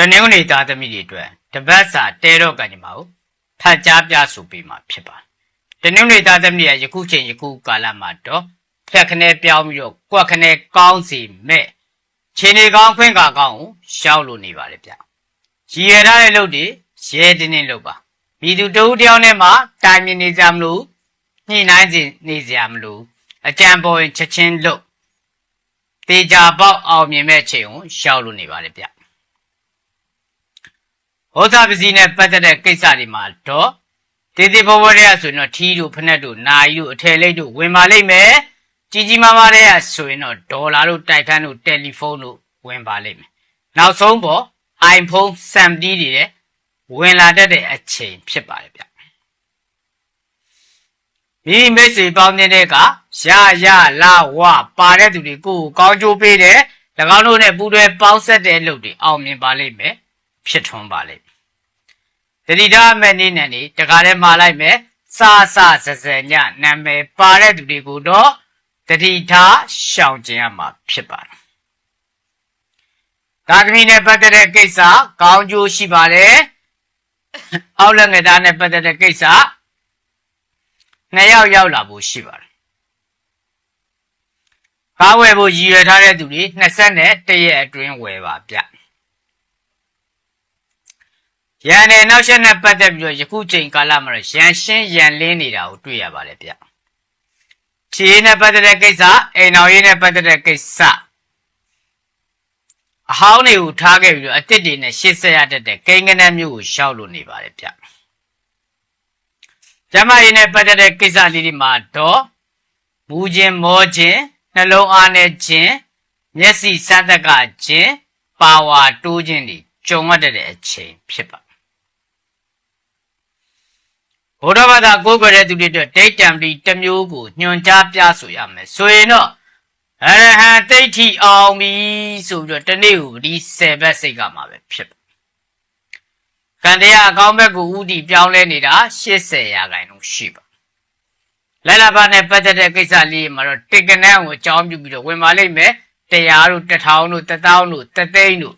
တနင်္ဂနွေသားသမီးတွေအတွက်တပတ်စာတဲတော့ကံကြမ္မာကိုဖတ်ကြားပြဆိုပေးမှာဖြစ်ပါတယ်တနင်္ဂနွေသားသမီးရဲ့ယခုချိန်ယခုကာလမှာတော့ဖြတ်ခနဲပြောင်းပြီးတော့ကွက်ခနဲကောင်းစီမဲ့ခြေနေကောင်းခွင့်ကာကောင်းကိုရှောက်လို့နေပါတယ်ဗျရည်ရထားတဲ့လုပ်တွေရဲတင်းတင်းလုပ်ပါမိသူတဦးတယောက်နဲ့မှတိုင်မြင်နေကြမလို့ညှိနှိုင်းစီနေကြမလို့အကြံပေါ်ရင်ချက်ချင်းလုပ်တေချာပေါက်အောင်မြင်မဲ့ချိန်ကိုရှောက်လို့နေပါတယ်ဗျ ဟောသာပစီနဲ့ပတ်သက်တဲ့ကိစ္စတွေမှာတော့တေတေဘောဘောတွေကဆိုရင်တော့ထီးတို့ဖနက်တို့နာယီတို့အထယ်လိပ်တို့ဝင်ပါလိမ့်မယ်ကြီးကြီးမားမားတွေကဆိုရင်တော့ဒေါ်လာတို့တိုက်ခန်းတို့တယ်လီဖုန်းတို့ဝင်ပါလိမ့်မယ်နောက်ဆုံးပေါ့ iPhone 7D တွေတဲ့ဝင်လာတတ်တဲ့အချိန်ဖြစ်ပါတယ်ဗျမိမိတ်ဆွေပေါင်းတဲ့ကရရလာဝပါတဲ့သူတွေကိုယ်ကိုကောင်းကျိုးပေးတယ်၎င်းတို့နဲ့ပူးတွဲပေါင်းဆက်တဲ့လုပ်တွေအောင်မြင်ပါလိမ့်မယ်ဖြစ်ထွန်းပါလိမ့်မယ် တတိထားမဲ့နေ့နဲ့နေတခါတည်းမှာလိုက်မယ်စာစာစစညနာမည်ပါတဲ့သူတွေကိုတော့တတိထားရှောင်ကျင်ရမှာဖြစ်ပါတယ်ဒါသမီးနဲ့ပတ်သက်တဲ့ကိစ္စကောင်းကျိုးရှိပါတယ်အောက်လက်ငယ်သားနဲ့ပတ်သက်တဲ့ကိစ္စနှစ်ယောက်ရောက်လာဖို့ရှိပါတယ်ကားဝယ်ဖို့ရည်ရွယ်ထားတဲ့သူတွေ20နဲ့တရက်အတွင်းဝယ်ပါဗျ ရန်နဲ့နောက်ဆက်နဲ့ပတ်သက်ပြီးတော့ယခုချိန်ကာလမှာတော့ရန်ရှင်းရန်လင်းနေတာကိုတွေ့ရပါတယ်ဗျခြေနဲ့ပတ်သက်တဲ့ကိစ္စအိမ်တော်ရေးနဲ့ပတ်သက်တဲ့ကိစ္စအဟောင်းတွေကိုထားခဲ့ပြီးတော့အစ်စ်တွေနဲ့ရှေ့ဆက်ရတတ်တဲ့ကိန်းကနန်းမျိုးကိုရှောက်လို့နေပါတယ်ဗျကျမကြီးနဲ့ပတ်သက်တဲ့ကိစ္စလေးတွေမှာတော့မူခြင်းမောခြင်းနှလုံးအားနဲ့ခြင်းမျက်စိစသက်ကခြင်းပါဝါတိုးခြင်းတွေကြုံရတဲ့အချိန်ဖြစ်ပါ ဘုရားဘာသာကိုးကွယ်တဲ့သူတွေအတွက်ဒိတ်တံပလီတစ်မျိုးကိုညွန်ကြားပြဆိုရမယ်ဆိုရင်တော့အရဟံတိဋ္ဌိအောင်ပြီဆိုပြီးတော့တနေ့ကိုဒီ10ဘက်စိတ်ကမှာပဲဖြစ်ပါကံတရားအကောင်းဘက်ကိုဥတီပြောင်းလဲနေတာ80ရာခိုင်နှုန်းရှိပါလဲလာပါနဲ့ပတ်သက်တဲ့ကိစ္စလေးမှာတော့တေကနန်းကိုအကြောင်းပြုပြီးတော့ဝင်ပါလိမ့်မယ်တရားတို့တထောင်တို့တသောတို့တသိန်းတို့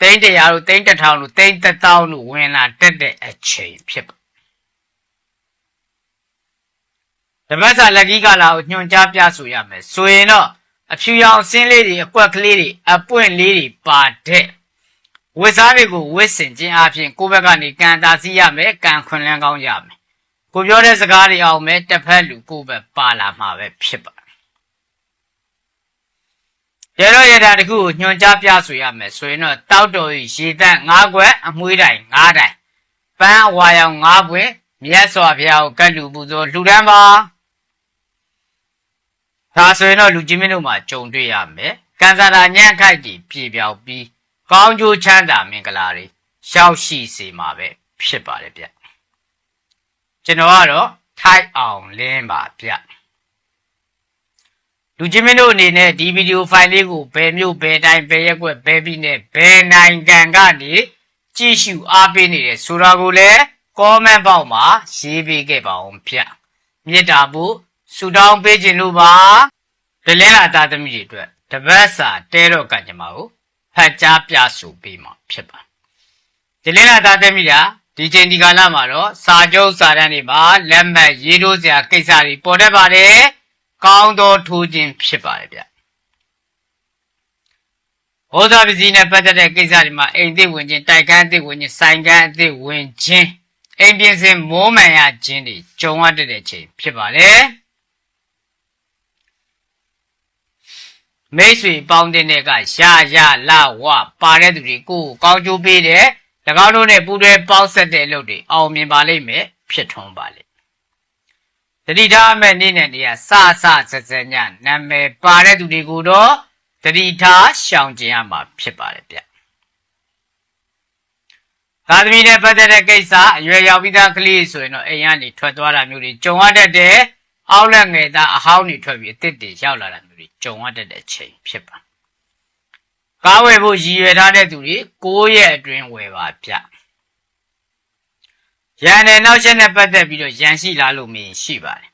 သိန်းတရားတို့သိန်းတစ်ထောင်တို့သိန်းတစ်သောတို့ဝင်လာတက်တဲ့အချိန်ဖြစ်ပါ တပတ်စာလက်ကြီးကလာကိုညွှန်ကြားပြဆိုရမယ်ဆိုရင်တော့အဖြူရောင်အစင်းလေးတွေအကွက်ကလေးတွေအပွင့်လေးတွေပါတဲ့ဝစ်စားတွေကိုဝစ်စင်ခြင်းအပြင်ကိုယ့်ဘက်ကနေကံတာစီရမယ်ကံခွန်လန်းကောင်းရမယ်ကိုပြောတဲ့စကားတွေအောင်မယ်တစ်ဖက်လူကိုယ့်ဘက်ပါလာမှာပဲဖြစ်ပါတယ်ရတော့ရတာတခုကိုညွှန်ကြားပြဆိုရမယ်ဆိုရင်တော့တောက်တော်ကြီးရေတန့်၅ခွက်အမွှေးတိုင်၅တိုင်ပန်းအဝါရောင်၅ပွင့်မြတ်စွာဘုရားကိုကတ်လူပူဇော်လှူဒန်းပါ ဒါဆိုရင်တော့လူကြီးမင်းတို့မှာကြုံတွေ့ရမယ်ကံစားတာညံ့ခိုက်ကြီးပြေပြောက်ပြီးကောင်းကျိုးချမ်းသာမင်္ဂလာတွေရှောက်ရှိစေမှာပဲဖြစ်ပါတယ်ဗျကျွန်တော်ကတော့ထိုက်အောင်လင်းပါဗျလူကြီးမင်းတို့အနေနဲ့ဒီဗီဒီယိုဖိုင်လေးကိုဘယ်မျိုးဘယ်တိုင်းဘယ်ရက်ွက်ဘယ်ပြည်နဲ့ဘယ်နိုင်ငံကနေကြည့်ရှုအားပေးနေတယ်ဆိုတာကိုလည်း comment box မှာရေးပေးခဲ့ပါအောင်ဗျမေတ္တာဖို့ ဆူတောင်းပေးခြင်းလို့ပါဒလင်းလာသားသမီးတွေအတွက်တပတ်စာတဲတော့ကံကြမ္မာကိုဖတ်ကြားပြဆိုပေးမှာဖြစ်ပါဒလင်းလာသားသမီးကဒီချိန်ဒီကာလမှာတော့စာကြုပ်စာတမ်းတွေမှာလက်မှတ်ရေးထိုးစရာကိစ္စတွေပေါ်တတ်ပါတယ်ကောင်းသောထိုးခြင်းဖြစ်ပါတယ်ဗျဟောသာပစ္စည်းနဲ့ပတ်သက်တဲ့ကိစ္စတွေမှာအိမ်သစ်ဝင်ခြင်းတိုက်ခန်းအသစ်ဝင်ခြင်းဆိုင်ကန်းအသစ်ဝင်ခြင်းအိမ်ပြင်ဆင်မိုးမှန်ရခြင်းတွေကြုံရတဲ့ချိန်ဖြစ်ပါတယ် မိတ်ဆွေပေါင်းတဲ့ကရရလာဝပါတဲ့သူတွေကိုကောင်းကျိုးပေးတယ်၎င်းတို့နဲ့ပူးတွဲပေါင်းဆက်တဲ့အလုပ်တွေအောင်မြင်ပါလိမ့်မယ်ဖြစ်ထွန်းပါလိမ့်တတိထားမဲ့နေ့နဲ့နေရစစစစညနာမည်ပါတဲ့သူတွေကိုတော့တတိထားရှောင်ကျင်ရမှာဖြစ်ပါတယ်ဗျသာသမီနဲ့ပတ်သက်တဲ့ကိစ္စအရွယ်ရောက်ပြီးသားကလေးဆိုရင်တော့အိမ်ကနေထွက်သွားတာမျိုးတွေကြုံရတတ်တယ် အောက်လက်ငယ်သားအဟောင်းတွေထွက်ပြီးအစ်စ်တွေရောက်လာတာမျိုးတွေကြုံရတတ်တဲ့အချိန်ဖြစ်ပါကားဝယ်ဖို့ရည်ရွယ်ထားတဲ့သူတွေ6ရက်အတွင်းဝယ်ပါဗျရန်နဲ့နောက်ချက်နဲ့ပတ်သက်ပြီးတော့ရန်ရှိလာလို့မင်းရှိပါတယ်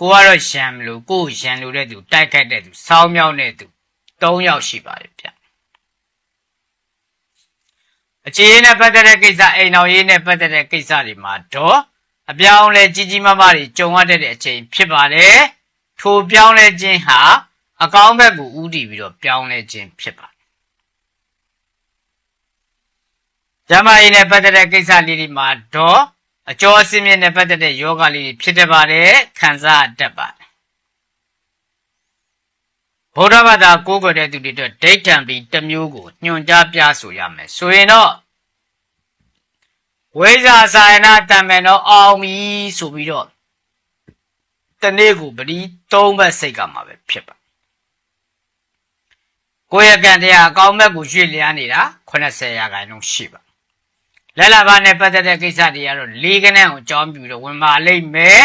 ကိုကတော့ရန်မလို့ကိုရန်လို့တဲ့သူတိုက်ခိုက်တဲ့သူစောင်းမြောက်တဲ့သူ3ယောက်ရှိပါတယ်ဗျအခြေအနေနဲ့ပတ်သက်တဲ့ကိစ္စအိမ်တော်ရေးနဲ့ပတ်သက်တဲ့ကိစ္စတွေမှာတော့ အပြောင်းလဲကြီးကြီးမားမားတွေကြုံရတဲ့အချိန်ဖြစ်ပါတယ်ထိုပြောင်းလဲခြင်းဟာအကောင်းဘက်ကိုဥတည်ပြီးတော့ပြောင်းလဲခြင်းဖြစ်ပါတယ်ကျမကြီးနဲ့ပတ်သက်တဲ့ကိစ္စလေးတွေမှာတော့အကျော်အစင်းမြင့်နဲ့ပတ်သက်တဲ့ယောဂလေးတွေဖြစ်တတ်ပါတယ်ခံစားတတ်ပါတယ်ဗုဒ္ဓဘာသာကိုးကွယ်တဲ့သူတွေအတွက်ဒိဋ္ဌံပြီးတစ်မျိုးကိုညွှန်ကြားပြဆိုရမယ်ဆိုရင်တော့ ဝိဇ္ဇာစာယနာတံမယ်တော့အောင်ပြီဆိုပြီးတော့တနေ့ကိုပတိ၃ဘက်စိတ်ကမှာပဲဖြစ်ပါကိုယ့်ရဲ့ကံတရားအကောင်းဘက်ကိုရွှေ့လျားနေတာ80ရာခိုင်နှုန်းရှိပါလက်လာပါနဲ့ပတ်သက်တဲ့ကိစ္စတွေကတော့လေးကနန်းကိုအကြောင်းပြုတော့ဝင်ပါလိမ့်မယ်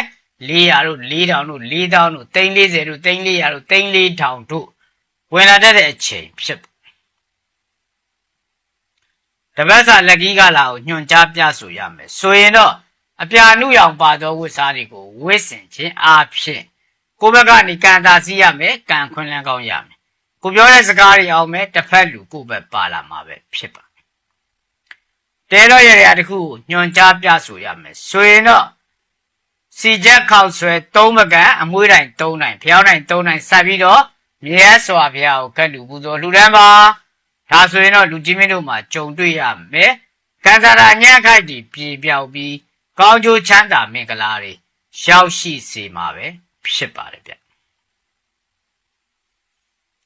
400တို့4000တို့4000တို့340တို့340တို့34000တို့ဝင်လာတတ်တဲ့အချိန်ဖြစ် တပတ်စာလက်ကြီးကလာကိုညွှန်ကြားပြဆိုရမယ်ဆိုရင်တော့အပြာနုရောင်ပါသောဝတ်စားတွေကိုဝတ်ဆင်ခြင်းအဖြစ်ကိုယ့်ဘက်ကနေကံတာစီးရမယ်ကံခွင့်လန်းကောင်းရမယ်ကိုပြောတဲ့စကားတွေအောင်မယ်တစ်ဖက်လူကိုယ့်ဘက်ပါလာမှာပဲဖြစ်ပါတဲတော့ရရတခုကိုညွှန်ကြားပြဆိုရမယ်ဆိုရင်တော့စီချက်ခောက်ဆွဲသုံးမကန်အမွှေးတိုင်းသုံးတိုင်းဖျောင်းတိုင်းသုံးတိုင်းဆက်ပြီးတော့မြဲစွာဘုရားကိုကတ်လူပူဇော်လှူဒန်းပါ ဒါဆိုရင်တော့လူကြီးမင်းတို့မှာကြုံတွေ့ရမယ်ကံစားရာညံ့ခိုက်တီပြေပြောက်ပြီးကောင်းကျိုးချမ်းသာမင်္ဂလာတွေရောက်ရှိစေမှာပဲဖြစ်ပါတယ်ဗျ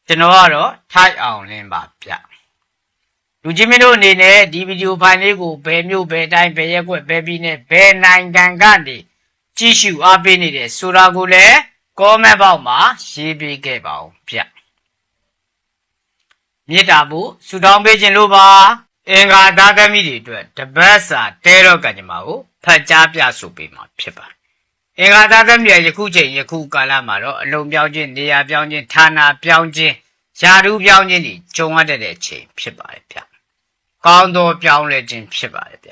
ကျွန်တော်ကတော့ထိုက်အောင်လင်းပါဗျလူကြီးမင်းတို့အနေနဲ့ဒီဗီဒီယိုဖိုင်လေးကိုဘယ်မျိုးဘယ်တိုင်းဘယ်ရက်ွက်ဘယ်ပြည်နဲ့ဘယ်နိုင်ငံကနေကြည့်ရှုအားပေးနေတယ်ဆိုတာကိုလည်း comment box မှာရေးပေးခဲ့ပါဦးဗျ မေတ္တာဖို့ဆုတောင်းပေးခြင်းလို့ပါအင်္ဂါသားသမီးတွေအတွက်တပတ်စာတဲတော့ကံကြမ္မာကိုဖတ်ကြားပြဆိုပေးမှာဖြစ်ပါတယ်အင်္ဂါသားသမီးရဲ့ယခုချိန်ယခုကာလမှာတော့အလုံးပြောင်းခြင်းနေရာပြောင်းခြင်းဌာနပြောင်းခြင်းယာရုပြောင်းခြင်းတွေကြုံရတဲ့အချိန်ဖြစ်ပါတယ်ဗျကောင်းသောပြောင်းလဲခြင်းဖြစ်ပါတယ်ဗျ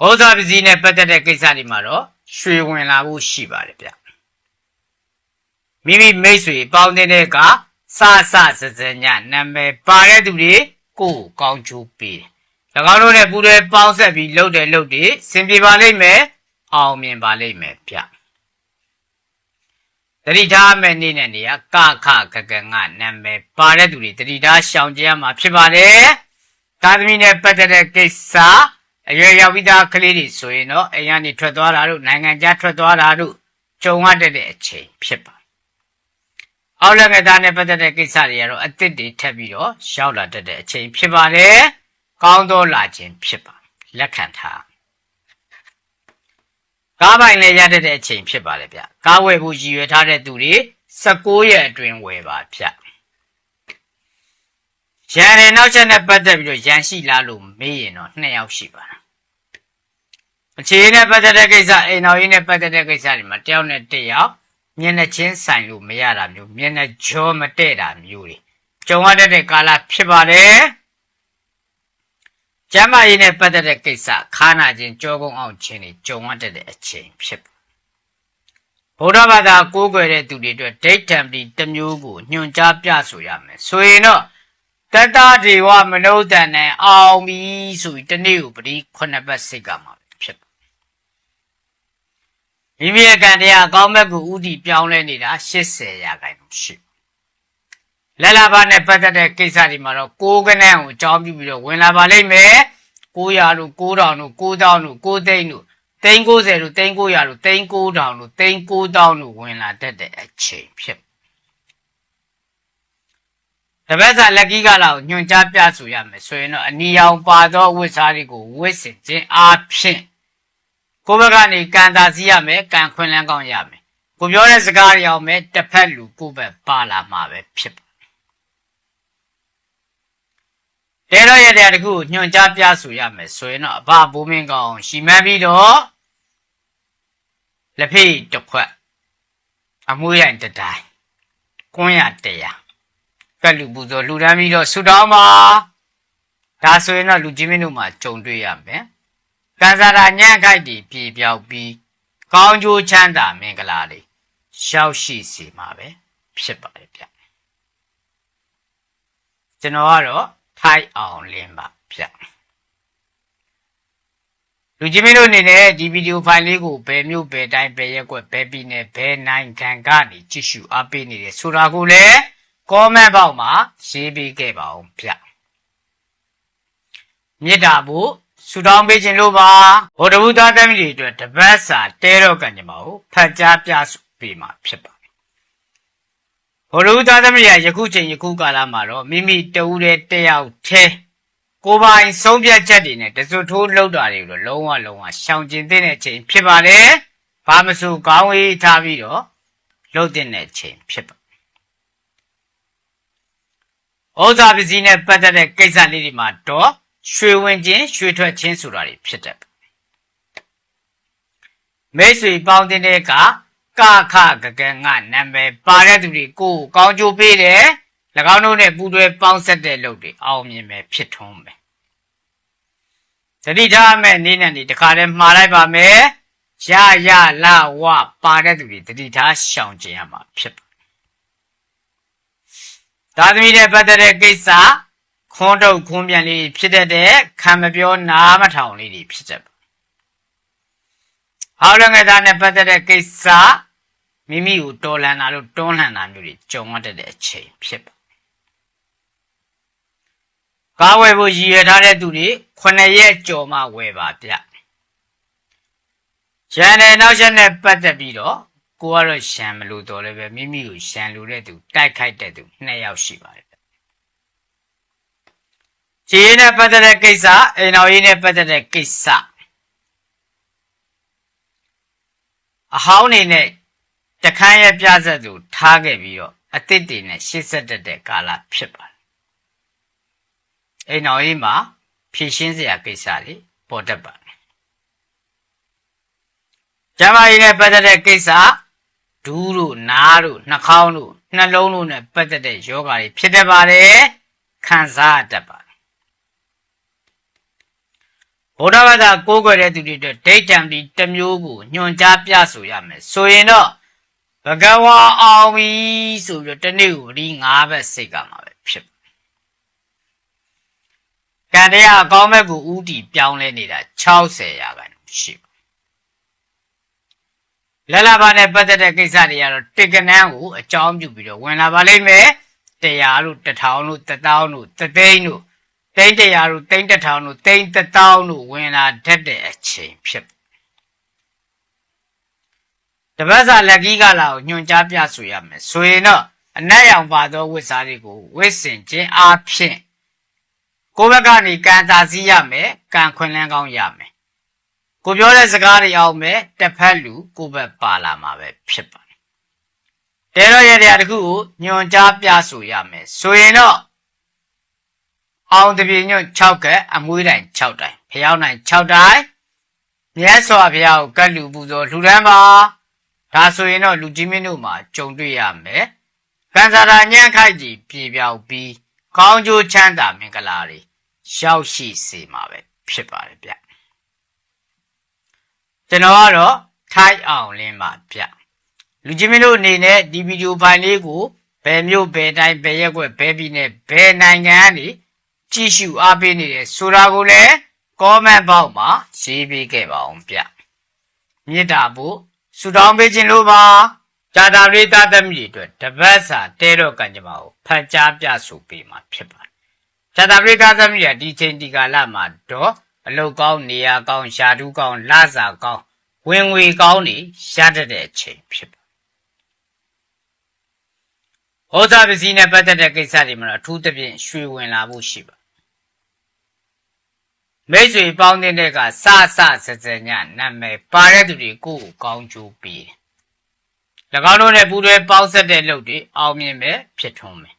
ဟောစာပစ္စည်းနဲ့ပတ်သက်တဲ့ကိစ္စတွေမှာတော့ရွှေဝင်လာဖို့ရှိပါတယ်ဗျမိမိမိတ်ဆွေပေါင်းတဲ့က စစစစညနာမည်ပါတဲ့သူတွေကိုယ်ကောင်းချိုးပေးတယ်၎င်းတို့နဲ့ပူးတွဲပေါင်းဆက်ပြီးလှုပ်တယ်လှုပ်တယ်စင်ပြေပါလိမ့်မယ်အောင်မြင်ပါလိမ့်မယ်ဗျတတိထားမဲ့နေ့နဲ့နေရကခကကငါနာမည်ပါတဲ့သူတွေတတိထားရှောင်ကြရမှာဖြစ်ပါတယ်သာသမီနဲ့ပတ်သက်တဲ့ကိစ္စအရွယ်ရောက်ပြီးသားကလေးတွေဆိုရင်တော့အိမ်ကနေထွက်သွားတာတို့နိုင်ငံခြားထွက်သွားတာတို့ကြုံရတဲ့အချိန်ဖြစ်ပါ အောက်လက်ငယ်သားနဲ့ပတ်သက်တဲ့ကိစ္စတွေကတော့အစ်စ်တွေထပ်ပြီးတော့ရောက်လာတတ်တဲ့အချိန်ဖြစ်ပါတယ်ကောင်းသောလာခြင်းဖြစ်ပါလက်ခံထားကားပိုင်လည်းရတတ်တဲ့အချိန်ဖြစ်ပါလေဗျကားဝယ်ဖို့ရည်ရွယ်ထားတဲ့သူတွေ16ရက်အတွင်းဝယ်ပါဗျရန်ရင်နောက်ချက်နဲ့ပတ်သက်ပြီးတော့ရန်ရှိလားလို့မေးရင်တော့နှစ်ယောက်ရှိပါလားအခြေနဲ့ပတ်သက်တဲ့ကိစ္စအိမ်တော်ရေးနဲ့ပတ်သက်တဲ့ကိစ္စတွေမှာတယောက်နဲ့တယောက် မျက်နှာချင်းဆိုင်လို့မရတာမျိုးမျက်နှာကြောမတည့်တာမျိုးတွေကြုံရတဲ့ကာလဖြစ်ပါတယ်ကျမ်းမာရေးနဲ့ပတ်သက်တဲ့ကိစ္စခါနာခြင်းကြောကုန်းအောင်ခြင်းတွေကြုံရတဲ့အချိန်ဖြစ်ဗုဒ္ဓဘာသာကိုးကွယ်တဲ့သူတွေအတွက်ဒိဋ္ဌံပြီးတစ်မျိုးကိုညွှန်ကြားပြဆိုရမယ်ဆိုရင်တော့တတဒေဝမနုဿန်နဲ့အောင်ပြီဆိုပြီးတနေ့ကိုပတိခုနှစ်ပတ်စိတ်ကမှာဖြစ် မိမိရဲ့ကံတရားအကောင်းဘက်ကိုဥတီပြောင်းလဲနေတာ80ရာခိုင်နှုန်းရှိလက်လာပါနဲ့ပတ်သက်တဲ့ကိစ္စတွေမှာတော့ကိုးကနန်းကိုအကြောင်းပြုပြီးတော့ဝင်လာပါလိမ့်မယ်900တို့9000တို့9000တို့9သိန်းတို့သိန်း90တို့သိန်း900တို့သိန်း9000တို့သိန်း9000တို့ဝင်လာတတ်တဲ့အချိန်ဖြစ်တပတ်စာလက်ကြီးကလာကိုညွှန်ကြားပြဆိုရမယ်ဆိုရင်တော့အနီရောင်ပါသောဝတ်စားတွေကိုဝတ်ဆင်ခြင်းအပြင် ကိုယ့်ဘက်ကနေကံသာစီရမယ်ကံခွင်လန်းကောင်းရမယ်ကိုပြောတဲ့စကားတွေအောင်မယ်တစ်ဖက်လူကိုယ့်ဘက်ပါလာမှာပဲဖြစ်တဲတော့ရတဲ့တခုညွှန်ကြားပြဆိုရမယ်ဆိုရင်တော့အဘဘိုးမင်းကောင်ရှီမန်းပြီးတော့လက်ဖေးတစ်ခွက်အမွှေးရိုင်တတိုင်းကွန်းရတရားကလူပူဇော်လူတန်းပြီးတော့ဆူတောင်းပါဒါဆိုရင်တော့လူကြီးမင်းတို့မှာကြုံတွေ့ရမယ် ကံစားတာညံ့ခိုက်တီပြေပြောက်ပြီးကောင်းကျိုးချမ်းသာမင်္ဂလာတွေရှောက်ရှိစီမှာပဲဖြစ်ပါတယ်ဗျကျွန်တော်ကတော့ထိုက်အောင်လင်းပါဗျလူကြီးမင်းတို့အနေနဲ့ဒီဗီဒီယိုဖိုင်လေးကိုဘယ်မျိုးဘယ်တိုင်းဘယ်ရက်ကွက်ဘယ်ပြည်နယ်ဘယ်နိုင်ငံကနေကြည့်ရှုအားပေးနေတယ်ဆိုတာကိုလည်း comment ဘောက်မှာရေးပေးခဲ့ပါဦးဗျမေတ္တာဖို့ ဆုတောင်းပေးခြင်းလို့ပါဘုဒ္ဓဘုသားသမီးတွေအတွက်တပတ်စာတဲတော့ကံကြမ္မာကိုဖတ်ကြားပြပေးမှာဖြစ်ပါတယ်ဘုဒ္ဓဘုသားသမီးရယခုချိန်ယခုကာလမှာတော့မိမိတဦးတည်းတယောက်တည်းကိုယ်ပိုင်ဆုံးဖြတ်ချက်တွေနဲ့တစွတ်ထိုးလောက်တာတွေကိုတော့လုံးဝလုံးဝရှောင်ကျဉ်တဲ့ချိန်ဖြစ်ပါတယ်ဘာမဆိုကောင်းဝေးထားပြီးတော့လှုပ်တဲ့ချိန်ဖြစ်ပါဩဇာပစ္စည်းနဲ့ပတ်သက်တဲ့ကိစ္စလေးတွေမှာတော့ ရွှေဝင်ခြင်းရွှေထွက်ခြင်းဆိုတာတွေဖြစ်တယ်မိတ်ဆွေပေါင်းတဲ့တဲ့ကကခဂကငါနာမည်ပါတဲ့သူတွေကိုယ်ကောင်းကျိုးပေးတယ်၎င်းတို့နဲ့ပူးတွဲပေါင်းဆက်တဲ့လုပ်တွေအောင်မြင်မယ်ဖြစ်ထွန်းမယ်သတိထားမဲ့နေ့နဲ့ဒီတခါတည်းမှားလိုက်ပါမယ်ရရလာဝပါတဲ့သူတွေသတိထားရှောင်ကျင်ရမှာဖြစ်ပါသာသမီနဲ့ပတ်သက်တဲ့ကိစ္စ ခွန်းထုတ်ခွန်းပြန်လေးဖြစ်တတ်တဲ့ခံမပြောနားမထောင်လေးတွေဖြစ်တတ်ပါဟောင်းလငယ်သားနဲ့ပတ်သက်တဲ့ကိစ္စမိမိကိုတော်လန်တာလို့တွန်းလှန်တာမျိုးတွေကြုံရတတ်တဲ့အချိန်ဖြစ်ပါကားဝယ်ဖို့ရည်ရွယ်ထားတဲ့သူတွေ9ရက်ကြော်မှဝယ်ပါဗျရန်တဲ့နောက်ချက်နဲ့ပတ်သက်ပြီးတော့ကိုကတော့ရှံမလို့တော်လည်းပဲမိမိကိုရှံလို့တဲ့သူတိုက်ခိုက်တဲ့သူနှစ်ယောက်ရှိပါတယ်ဗျ။ ခြေရင်းနဲ့ပတ်သက်တဲ့ကိစ္စအိမ်တော်ရင်းနဲ့ပတ်သက်တဲ့ကိစ္စအဟောင်းနေနဲ့တခန်းရဲ့ပြဆက်သူထားခဲ့ပြီးတော့အစ်စ်တွေနဲ့ရှစ်ဆက်တတ်တဲ့ကာလဖြစ်ပါတယ်။အိမ်တော်ရင်းမှာဖြည့်ရှင်းစရာကိစ္စလေးပေါ်တတ်ပါတယ်။ကျမကြီးနဲ့ပတ်သက်တဲ့ကိစ္စဒူးတို့နားတို့နှာခေါင်းတို့နှလုံးတို့နဲ့ပတ်သက်တဲ့ယောဂါတွေဖြစ်တတ်ပါတယ်ခံစားတတ်ပါ တယ်ဘုရားဘာသာကိုးကွယ်တဲ့သူတွေအတွက်ဒိဋ္ဌံပြီးတစ်မျိုးကိုညွန်ကြားပြဆိုရမယ်ဆိုရင်တော့ဘဂဝါအောင်ပြီဆိုပြီးတော့တနေ့ကိုဒီ၅ဘက်စိတ်ကမှာပဲဖြစ်ကံတရားအကောင်းဘက်ကိုဥတီပြောင်းလဲနေတာ60ရာခိုင်နှုန်းရှိပါလလဘာနဲ့ပတ်သက်တဲ့ကိစ္စတွေကတော့တက်ကနန်းကိုအကြောင်းပြုပြီးတော့ဝင်လာပါလိမ့်မယ်တရားတို့တထောင်တို့တထောင်တို့တသိန်းတို့ သိန်းတရားတို့သိန်းတထောင်တို့သိန်းတထောင်တို့ဝင်လာတတ်တဲ့အချိန်ဖြစ်တပတ်စာလက်ကြီးကလာကိုညွှန်ကြားပြဆိုရမယ်ဆိုရင်တော့အနက်ရောင်ပါသောဝိစားတွေကိုဝိစင်ခြင်းအားဖြင့်ကိုယ့်ဘက်ကနေကံသာစည်းရမယ်ကံခွင်လန်းကောင်းရမယ်ကိုပြောတဲ့စကားတွေအောင်မဲ့တစ်ဖက်လူကိုဘက်ပါလာမှာပဲဖြစ်ပါတယ်တဲတော့ရတဲ့တခုကိုညွန်ကြားပြဆိုရမယ်ဆိုရင်တော့ အောင်တပြေညွန့်6ကက်အမွေးတိုင်6တိုင်ဖျောင်းတိုင်6တိုင်မြတ်စွာဘုရားကိုကတ်လူပူဇော်လှူဒန်းပါဒါဆိုရင်တော့လူကြီးမင်းတို့မှာကြုံတွေ့ရမယ်ကံစားတာညံ့ခိုက်ကြီးပြေပြောက်ပြီးကောင်းကျိုးချမ်းသာမင်္ဂလာတွေရောက်ရှိစေမှာပဲဖြစ်ပါတယ်ဗျကျွန်တော်ကတော့ထိုက်အောင်လင်းပါဗျလူကြီးမင်းတို့အနေနဲ့ဒီဗီဒီယိုဖိုင်လေးကိုဘယ်မျိုးဘယ်တိုင်းဘယ်ရက်ွက်ဘယ်ပြည်နယ်ဘယ်နိုင်ငံကနေ ကြည့်ရှုအားပေးနေတယ်ဆိုတာကိုလည်း comment box မှာရေးပေးခဲ့ပါအောင်ဗျမေတ္တာဖို့ဆုတောင်းပေးခြင်းလို့ပါဇာတာရိသသမီးတွေအတွက်တပတ်စာတဲတော့ကံကြမ္မာကိုဖတ်ကြားပြဆိုပေးမှာဖြစ်ပါတယ်ဇာတာရိသသမီးကဒီချိန်ဒီကာလမှာတော့အလုတ်ကောင်းနေရာကောင်းရှာတူးကောင်းလစာကောင်းဝင်ငွေကောင်းနေရတတ်တဲ့အချိန်ဖြစ်ပါဟောစာပစ္စည်းနဲ့ပတ်သက်တဲ့ကိစ္စတွေမှာတော့အထူးသဖြင့်ရွှေဝင်လာဖို့ရှိပါ မိတ်ဆွေပေါင်းတဲ့ကစစစစညနာမည်ပါတဲ့သူတွေကိုယ်ကိုကောင်းကျိုးပေးတယ်၎င်းတို့နဲ့ပူးတွဲပေါင်းဆက်တဲ့လုပ်တွေအောင်မြင်ပဲဖြစ်ထွန်းမယ်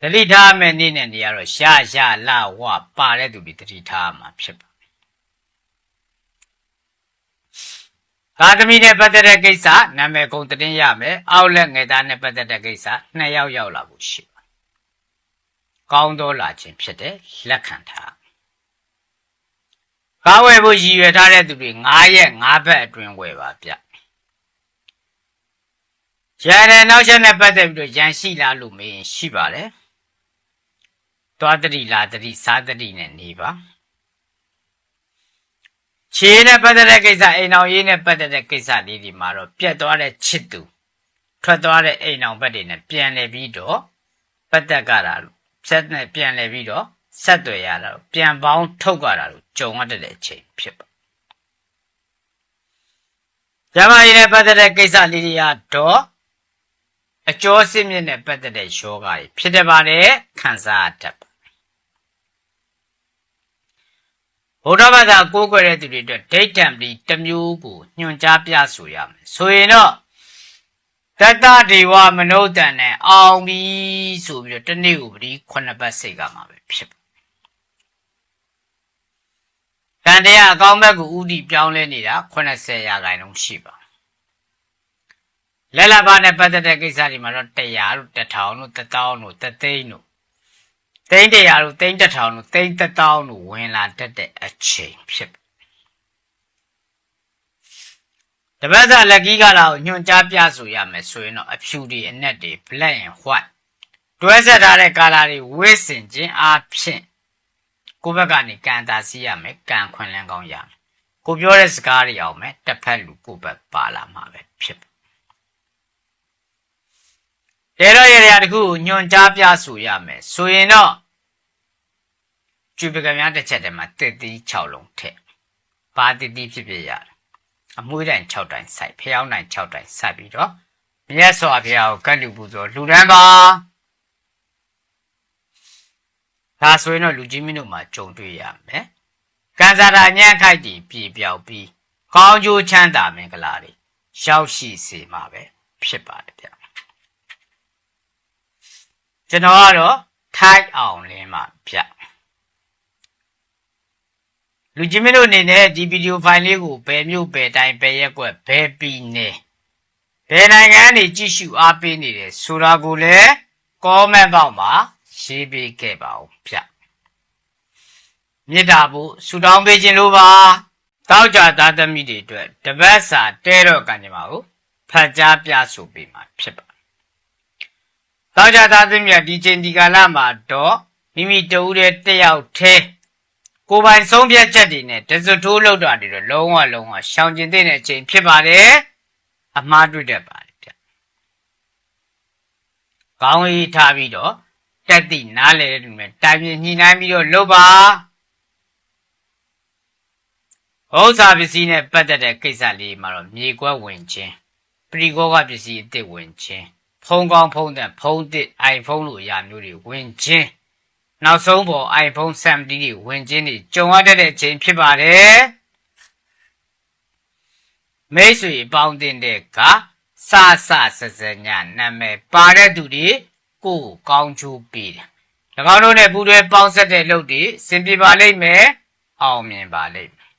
တတိထားမဲ့နေ့နဲ့နေရာတော့ရှာရှာလာဝပါတဲ့သူတွေတတိထားမှာဖြစ်ပါသာသမီနဲ့ပတ်သက်တဲ့ကိစ္စနာမည်ကုန်တင်ရမယ်အောက်လက်ငယ်သားနဲ့ပတ်သက်တဲ့ကိစ္စနှစ်ယောက်ရောက်လာဖို့ရှိပါ ကောင်းသောလာခြင်းဖြစ်တဲ့လက်ခံထားကားဝယ်ဖို့ရည်ရွယ်ထားတဲ့သူတွေ9ရက်9ဘက်အတွင်းဝယ်ပါဗျရန်တဲ့နောက်ချက်နဲ့ပတ်သက်ပြီးတော့ရန်ရှိလားလို့မေးရင်ရှိပါတယ်သွားတတိလာတတိစားတတိနဲ့နေပါခြေနဲ့ပတ်သက်တဲ့ကိစ္စအိမ်အောင်ရေးနဲ့ပတ်သက်တဲ့ကိစ္စလေးဒီမှာတော့ပြတ်သွားတဲ့ချစ်သူထွက်သွားတဲ့အိမ်အောင်ဘက်တွေနဲ့ပြန်လည်ပြီးတော့ပတ်သက်ကြတာလို့ ဆက်နဲ့ပြန်လည်ပြီးတော့ဆက်သွယ်ရတာလို့ပြန်ပေါင်းထုတ်ကြတာလို့ကြုံရတဲ့အချိန်ဖြစ်ပါကျမကြီးနဲ့ပတ်သက်တဲ့ကိစ္စလေးတွေကတော့အကျော်စစ်မြစ်နဲ့ပတ်သက်တဲ့ယောဂါတွေဖြစ်တယ်ပါတယ်ခံစားရတတ်ပါဗုဒ္ဓဘာသာကိုးကွယ်တဲ့သူတွေအတွက်ဒိဋ္ဌံပတိတစ်မျိုးကိုညွှန်ကြားပြဆိုရမယ်ဆိုရင်တော့ တတ္တဒေဝမနုဿန်နဲ့အောင်ပြီဆိုပြီးတော့တနေ့ကိုပတိခုနှစ်ပတ်စိတ်ကမှာပဲဖြစ်ပါတန်တရားအကောင်းဘက်ကိုဥတီပြောင်းလဲနေတာ80ရာခိုင်နှုန်းရှိပါလက်လဘာနဲ့ပတ်သက်တဲ့ကိစ္စတွေမှာတော့100တို့1000တို့1000တို့3သိန်းတို့သိန်း100တို့သိန်း1000တို့သိန်း1000တို့ဝင်လာတတ်တဲ့အချိန်ဖြစ် တပတ်စာလက်ကီးကလာကိုညွှန်ကြားပြဆိုရမယ်ဆိုရင်တော့အဖြူတွေအနက်တွေ black and white တွဲဆက်ထားတဲ့ကာလာတွေဝိစင်ခြင်းအဖြစ်ကိုယ့်ဘက်ကနေကန်တာစီးရမယ်ကန်ခွင်လန်းကောင်းရမယ်ကိုပြောတဲ့စကားတွေအောင်မယ်တစ်ဖက်လူကိုယ့်ဘက်ပါလာမှာပဲဖြစ်တယ်တော့ရရတခုညွန်ကြားပြဆိုရမယ်ဆိုရင်တော့ကျူပကများတစ်ချက်တည်းမှာတစ်သီး6လုံးထည့်ပါတစ်သီးဖြစ်ဖြစ်ရတယ် အမွှေးတိုင်6တိုင်စိုက်ဖျောင်းတိုင်6တိုင်စိုက်ပြီးတော့မြတ်စွာဘုရားကိုကတ်လူပူဇော်လူတန်းပါဒါဆိုရင်တော့လူကြီးမင်းတို့မှာကြုံတွေ့ရမယ်ကံစားတာညံ့ခိုက်တည်ပြေပြောက်ပြီးကောင်းကျိုးချမ်းသာမင်္ဂလာတွေရောက်ရှိစေမှာပဲဖြစ်ပါတယ်ဗျကျွန်တော်ကတော့ထိုက်အောင်လင်းမှာဗျ လူကြီးမင်းတို့အနေနဲ့ဒီဗီဒီယိုဖိုင်လေးကိုဘယ်မျိုးဘယ်တိုင်းဘယ်ရက်ကွက်ဘယ်ပြည်နယ်ဘယ်နိုင်ငံနေကြည့်ရှုအားပေးနေတယ်ဆိုတာကိုလည်း comment box မှာရေးပေးခဲ့ပါဦးဗျမေတ္တာဖို့ဆုတောင်းပေးခြင်းလိုပါတောက်ကြသားသမီးတွေအတွက်တပတ်စာတဲတော့ကံကြပါဦးဖတ်ကြားပြဆိုပေးမှာဖြစ်ပါတောက်ကြသားသမီးကဒီချိန်ဒီကာလမှာတော့မိမိတူးတဲ့တယောက်သေး ကိုယ်ပိုင်ဆုံးဖြတ်ချက်တွေနဲ့တစထိုးလောက်တာတွေတော့လုံးဝလုံးဝရှောင်ကျင်တဲ့အချိန်ဖြစ်ပါတယ်အမှားတွေ့တတ်ပါတယ်ဗျကောင်းကြီးထားပြီးတော့တက်သည့်နားလေတူနဲ့တိုင်ပြညှိနှိုင်းပြီးတော့လုပ်ပါဥစ္စာပစ္စည်းနဲ့ပတ်သက်တဲ့ကိစ္စလေးမှာတော့မြေကွက်ဝင်ခြင်းပရိကောကပစ္စည်းအစ်စ်ဝင်ခြင်းဖုံးကောင်းဖုံးတဲ့ဖုံးသစ် iPhone လိုအရာမျိုးတွေဝင်ခြင်း နောက်ဆုံးပေါ် iPhone 70တွေဝင်ခြင်းတွေကြုံရတဲ့အချိန်ဖြစ်ပါတယ်မိတ်ဆွေပေါင်းတင်တဲ့ကစစစစညာနာမည်ပါတဲ့သူတွေကိုယ်ကောင်းချိုးပေးတယ်၎င်းတို့နဲ့ပူးတွဲပေါင်းဆက်တဲ့လုပ်တွေစင်ပြေပါလိမ့်မယ်အောင်မြင်ပါလိမ့်မယ်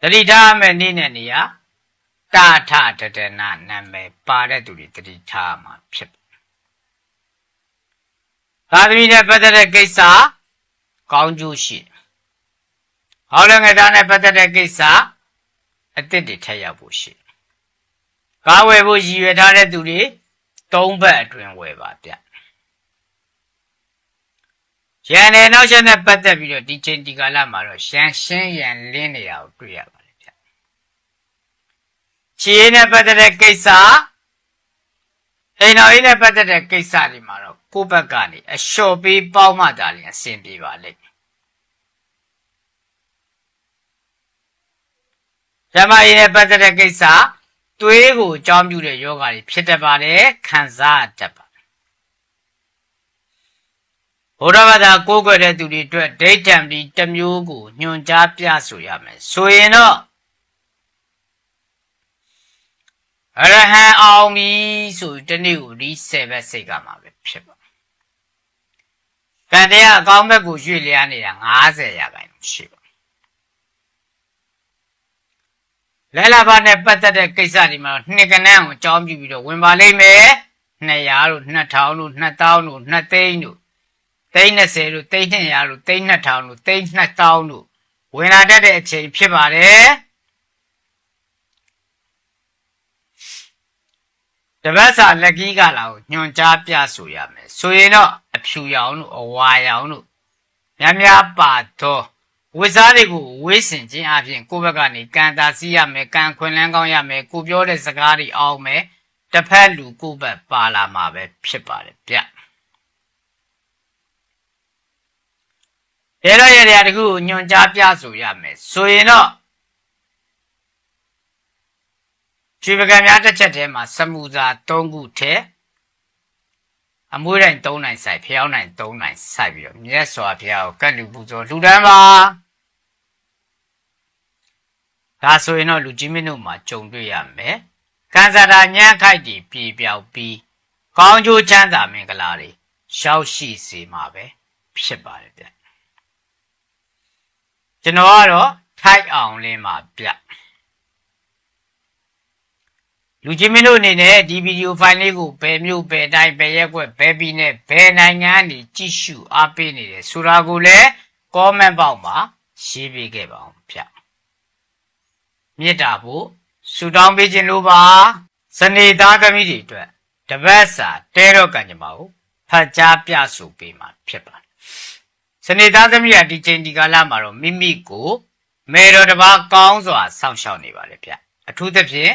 တတိထားမဲ့နေ့နဲ့နေရာတာထတတနာနာမည်ပါတဲ့သူတွေတတိထားမှာဖြစ် သာသမီနဲ့ပတ်သက်တဲ့ကိစ္စကောင်းကျိုးရှိဟောလည်းငတာနဲ့ပတ်သက်တဲ့ကိစ္စအစ်စ်တွေထက်ရောက်ဖို့ရှိကားဝယ်ဖို့ရည်ရွယ်ထားတဲ့သူတွေသုံးဘက်အတွင်းဝယ်ပါဗျရန်နယ်နောက်ချက်နဲ့ပတ်သက်ပြီးတော့ဒီချိန်ဒီကာလမှာတော့ရှမ်းရှင်းရန်လင်းနေတာကိုတွေ့ရပါတယ်ဗျခြေနဲ့ပတ်သက်တဲ့ကိစ္စအိမ်တော်ကြီးနဲ့ပတ်သက်တဲ့ကိစ္စတွေမှာတော့ ကိုယ့်ဘက်ကနေအလျှော်ပေးပေါင်းမှသာလျှင်အဆင်ပြေပါလိမ့်မယ်ဓမ္မရေးနဲ့ပတ်သက်တဲ့ကိစ္စသွေးကိုအကြောင်းပြုတဲ့ယောဂါတွေဖြစ်တတ်ပါတယ်ခံစားတတ်ပါဘုရားဘာသာကိုးကွယ်တဲ့သူတွေအတွက်ဒိဋ္ဌံပြီးတစ်မျိုးကိုညွန်ကြားပြဆိုရမယ်ဆိုရင်တော့အရဟံအောင်ပြီဆိုတနေ့ကိုဒီ7ဘက်စိတ်ကမှာပဲဖြစ်ပါ ကံတရားအကောင်းဘက်ကိုရွေ့လျားနေတာ90ရာခိုင်နှုန်းရှိပါလဲလာပါနဲ့ပတ်သက်တဲ့ကိစ္စတွေမှာနှစ်ကနန်းကိုအကြောင်းပြုပြီးတော့ဝင်ပါလိမ့်မယ်200တို့2000တို့2000တို့2သိန်းတို့သိန်း30တို့သိန်း200တို့သိန်း2000တို့သိန်း2000တို့ဝင်လာတတ်တဲ့အချိန်ဖြစ်ပါတယ် တပတ်စာလက်ကြီးကလာကိုညွန်ကြားပြဆိုရမယ်ဆိုရင်တော့အဖြူရောင်တို့အဝါရောင်တို့များများပါတော့ဝိစားတွေကိုဝေးစင်ခြင်းအပြင်ကိုယ့်ဘက်ကနေကံတာစီးရမယ်ကံခွင်လန်းကောင်းရမယ်ကိုပြောတဲ့စကားတွေအောင်မယ်တစ်ဖက်လူကိုယ့်ဘက်ပါလာမှာပဲဖြစ်ပါတယ်ဗျအဲတော့ရတဲ့တခုကိုညွန်ကြားပြဆိုရမယ်ဆိုရင်တော့ ကျွေပကံများတစ်ချက်ထဲမှာစမူစာ၃ခုထဲအမွှေးတိုင်း၃နိုင်စိုက်ဖျောင်းနိုင်၃နိုင်စိုက်ပြီးတော့မြတ်စွာဘုရားကိုကတ်လူပူဇော်လှူဒန်းပါဒါဆိုရင်တော့လူကြီးမင်းတို့မှာကြုံတွေ့ရမယ်ကံစားတာညံ့ခိုက်တည်ပြေပြောက်ပြီးကောင်းကျိုးချမ်းသာမင်္ဂလာတွေရှောက်ရှိစေမှာပဲဖြစ်ပါတယ်ဗျကျွန်တော်ကတော့ထိုက်အောင်လင်းမှာဗျ လူချင်းမင်းတို့အနေနဲ့ဒီဗီဒီယိုဖိုင်လေးကိုဘယ်မျိုးဘယ်တိုင်းဘယ်ရက်ွက်ဘယ်ပြည်နဲ့ဘယ်နိုင်ငံနေကြည့်ရှုအားပေးနေတယ်ဆိုတာကိုလည်း comment box မှာရေးပေးခဲ့ပါအောင်ဗျမေတ္တာဖို့ဆုတောင်းပေးခြင်းလို့ပါစနေသားသမီးတွေအတွက်တပတ်စာတဲတော့ကံကြမ္မာကိုဖတ်ကြားပြဆိုပေးမှာဖြစ်ပါတယ်စနေသားသမီးကဒီချိန်ဒီကာလမှာတော့မိမိကိုမေတော်တစ်ပါးကောင်းစွာစောင့်ရှောက်နေပါလေဗျအထူးသဖြင့်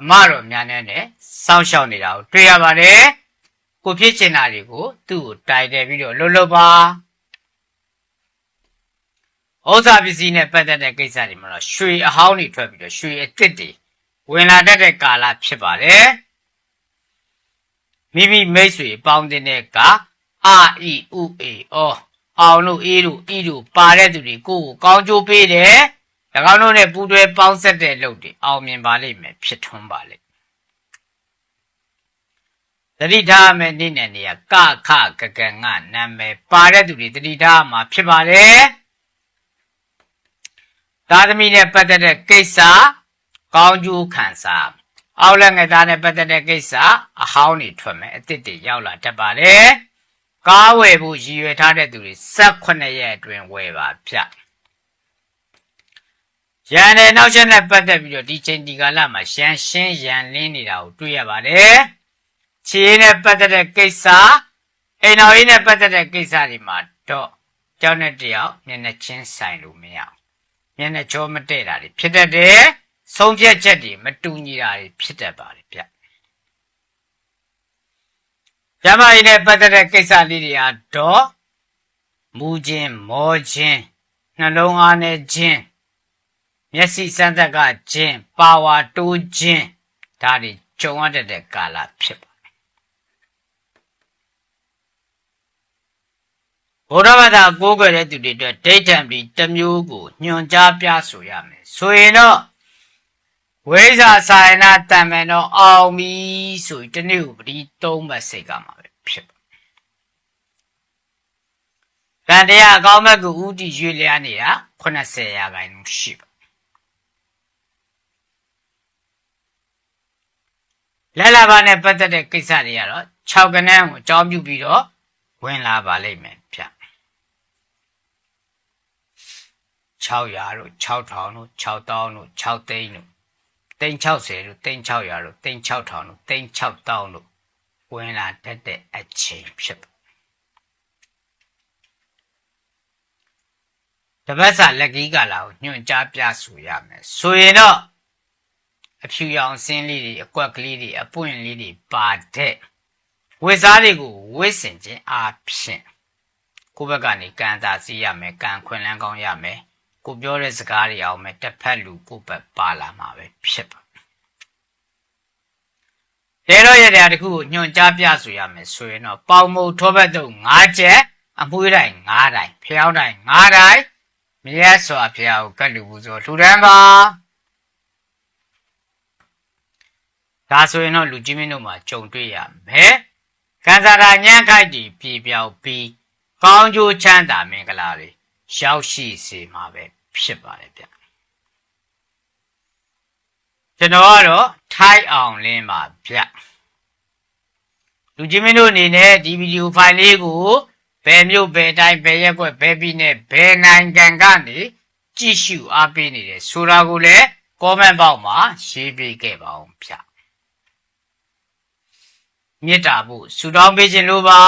အမတော်များနဲ့နဲ့စောင့်ရှောက်နေတာကိုတွေ့ရပါတယ်ကိုဖြစ်ချင်တာတွေကိုသူ့ကိုတိုင်တယ်ပြီးတော့လှုပ်လှုပ်ပါဥစ္စာပစ္စည်းနဲ့ပတ်သက်တဲ့ကိစ္စတွေမှာတော့ရွှေအဟောင်းတွေထွက်ပြီးတော့ရွှေအစ်စ်တွေဝင်လာတတ်တဲ့ကာလဖြစ်ပါတယ်မိမိမိတ်ဆွေပေါင်းတဲ့ကအာအီဥအေအောအောင်လို့အေးလို့ဤလို့ပါတဲ့သူတွေကိုယ့်ကိုကောင်းကျိုးပေးတယ်၎ င်းတို့နဲ့ပူးတွဲပေါင်းဆက်တဲ့လုပ်တွေအောင်မြင်ပါလိမ့်မယ်ဖြစ်ထွန်းပါလိမ့်တတိထားမယ်နေ့နဲ့နေရကခကကငနာမည်ပါတဲ့သူတွေတတိထားမှာဖြစ်ပါတယ်သာသမီနဲ့ပတ်သက်တဲ့ကိစ္စကောင်းကျိုးခံစားအောက်လက်ငယ်သားနဲ့ပတ်သက်တဲ့ကိစ္စအဟောင်းတွေထွက်မယ်အစ်စ်တွေရောက်လာတတ်ပါလေကားဝယ်ဖို့ရည်ရွယ်ထားတဲ့သူတွေ18ရက်အတွင်းဝယ်ပါဗျ ရန်တဲ့နောက်ချက်နဲ့ပတ်သက်ပြီးတော့ဒီချိန်ဒီကာလမှာရန်ရှင်းရန်လင်းနေတာကိုတွေ့ရပါတယ်ခြေနဲ့ပတ်သက်တဲ့ကိစ္စအိမ်တော်ရေးနဲ့ပတ်သက်တဲ့ကိစ္စတွေမှာတော့ကြောက်နဲ့တယောက်မျက်နှာချင်းဆိုင်လို့မရအောင်မျက်နှာကြောမတည့်တာတွေဖြစ်တတ်တယ်ဆုံးဖြတ်ချက်တွေမတူညီတာတွေဖြစ်တတ်ပါတယ်ဗျကျမကြီးနဲ့ပတ်သက်တဲ့ကိစ္စလေးတွေကတော့မူခြင်းမောခြင်းနှလုံးအားနဲ့ခြင်း မျက်စိစမ်းသက်ကခြင်းပါဝါတိုးခြင်းဒါတွေကြုံရတတ်တဲ့ကာလဖြစ်ပါတယ်ဘုရားဘာသာကိုးကွယ်တဲ့သူတွေအတွက်ဒိဋ္ဌံပြီးတစ်မျိုးကိုညွန်ကြားပြဆိုရမယ်ဆိုရင်တော့ဝိဇာဆိုင်နာတံမယ်တော့အောင်ပြီဆိုပြီးတနေ့ကိုပတိသုံးပတ်စိတ်ကမှာပဲဖြစ်ပါကံတရားအကောင်းဘက်ကိုဥတီရွေ့လျားနေတာ80ရာခိုင်နှုန်းရှိပါ လက်လာပါနဲ့ပတ်သက်တဲ့ကိစ္စတွေကတော့6ကနန်းကိုအကြောင်းပြုပြီးတော့ဝင်လာပါလိမ့်မယ်ဗျ600တို့6000တို့6000တို့6သိန်းတို့သိန်း60တို့သိန်း600တို့သိန်း6000တို့သိန်း6000တို့ဝင်လာတတ်တဲ့အချိန်ဖြစ်ပါတပတ်စာလက်ကြီးကလာကိုညွှန်ကြားပြဆိုရမယ်ဆိုရင်တော့ အဖြူရောင်စင်းလေးတွေအကွက်ကလေးတွေအပွင့်လေးတွေပါတဲ့ဝိစားတွေကိုဝိစင်ခြင်းအားဖြင့်ကိုယ့်ဘက်ကနေကံသာစီးရမယ်ကံခွင်လန်းကောင်းရမယ်ကိုပြောတဲ့စကားတွေအောင်မယ်တစ်ဖက်လူကိုယ့်ဘက်ပါလာမှာပဲဖြစ်ပါတဲတော့ရတဲ့တခုကိုညွှန်ကြားပြဆိုရမယ်ဆိုရင်တော့ပေါင်မုတ်ထောဘက်တုံ၅ချက်အမွှေးတိုင်း၅တိုင်းဖျောင်းတိုင်း၅တိုင်းမြတ်စွာဘုရားကိုကတ်လူပူဇော်လှူဒန်းပါ ဒါဆိုရင်တော့လူကြီးမင်းတို့မှာကြုံတွေ့ရမယ်။ကံစားတာညံ့ခိုက်တည်ပြေပြောက်ပြီးကောင်းကျိုးချမ်းသာမင်္ဂလာတွေရောက်ရှိစေမှာပဲဖြစ်ပါတယ်ဗျ။ကျွန်တော်ကတော့ထိုက်အောင်လင်းပါဗျ။လူကြီးမင်းတို့အနေနဲ့ဒီဗီဒီယိုဖိုင်လေးကိုဘယ်မျိုးဘယ်တိုင်းဘယ်ရက်ွက်ဘယ်ပြည်နဲ့ဘယ်နိုင်ငံကနေကြည့်ရှုအားပေးနေတယ်ဆိုတာကိုလည်း comment box မှာရေးပေးခဲ့ပါဦးဗျ။ မေတ္တာဖို့ဆုတောင်းပေးခြင်းလို့ပါ